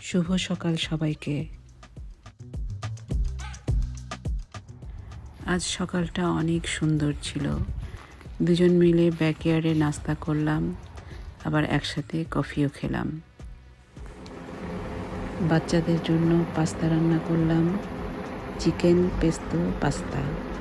শুভ সকাল সবাইকে। আজ সকালটা অনেক সুন্দর ছিল। দুজন মিলে ব্যাকয়ার্ডে নাস্তা করলাম, আবার একসাথে কফিও খেলাম। বাচ্চাদের জন্য পাস্তা রান্না করলাম, চিকেন পেস্তো পাস্তা।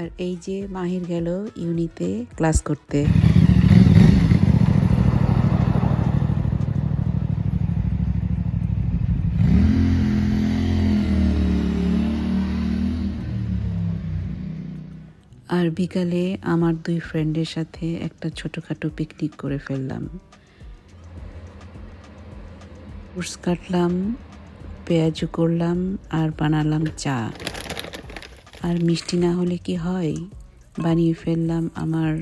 আর এই যে মাহির গেল ইউনিতে ক্লাস করতে। আর বিকালে আমার দুই ফ্রেন্ডের সাথে একটা ছোটোখাটো পিকনিক করে ফেললাম। ফ্রুটস কাটলাম পেঁয়াজু করলাম আর বানালাম চা। আর মিষ্টি না হলে কি হয়? বানিয়ে ফেললাম আমার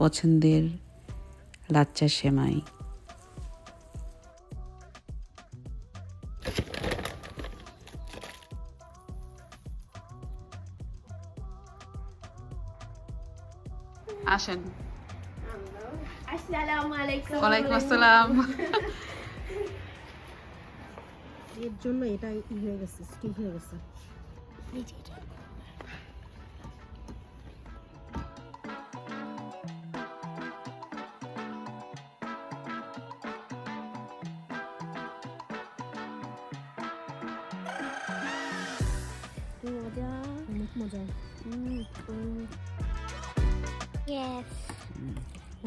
পছন্দের লাচ্চা সেমাই। আসেন। আসসালামু আলাইকুম ওয়ালাইকুম আসসালাম। এর জন্য এটা ই হয়ে গেছে স্টিল হয়ে গেছে। মজা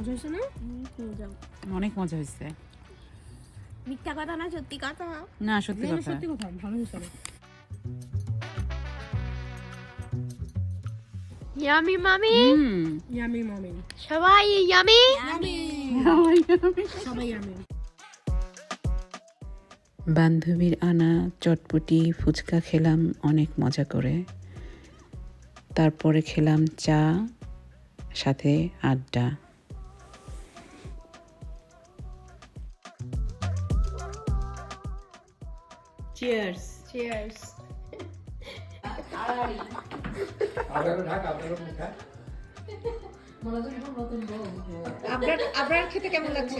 হয়েছে না? মজা অনেক মজা হয়েছে। মিথ্যা কথা না সত্যি কথা। না সত্যি না, না, কথা। সত্যি কথা ভালো হয়েছে অনেক। ইয়ামি মামি হুম। ইয়ামি মামি সবাই ইয়ামি সবাই ইয়ামি বান্ধবীর আনা চটপটি ফুচকা খেলাম অনেক মজা করে। তারপরে খেলাম চা সাথে আড্ডা। চিয়ার্স চিয়ার্স আপনার আপনার খেতে কেমন লাগছে?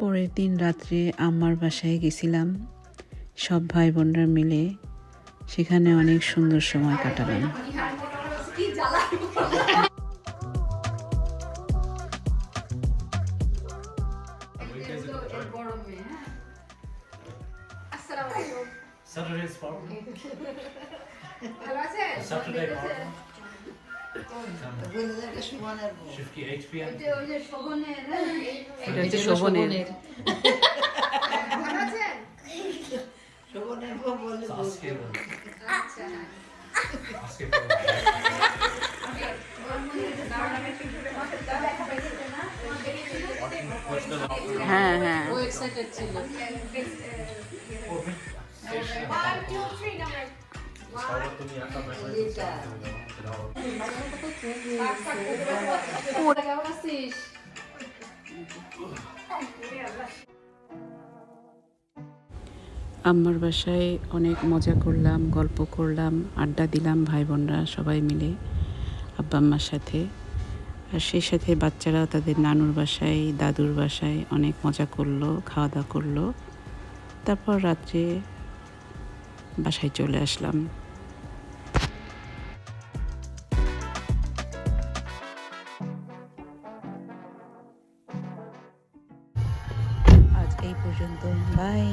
পরের দিন রাত্রে আমার বাসায় গেছিলাম। সব ভাই বোনরা মিলে সেখানে অনেক সুন্দর সময় কাটালাম। আজকে আজকে হ্যাঁ হ্যাঁ ও এক্সাইটেড ছিল আম্মার বাসায় অনেক মজা করলাম, গল্প করলাম, আড্ডা দিলাম ভাই বোনরা সবাই মিলে, আব্বা আম্মার সাথে। আর সেই সাথে বাচ্চারা তাদের নানুর বাসায়, দাদুর বাসায় অনেক মজা করল, খাওয়া দাওয়া করল। তারপর রাত্রে বাসায় চলে আসলাম। আজ এই পর্যন্ত বাই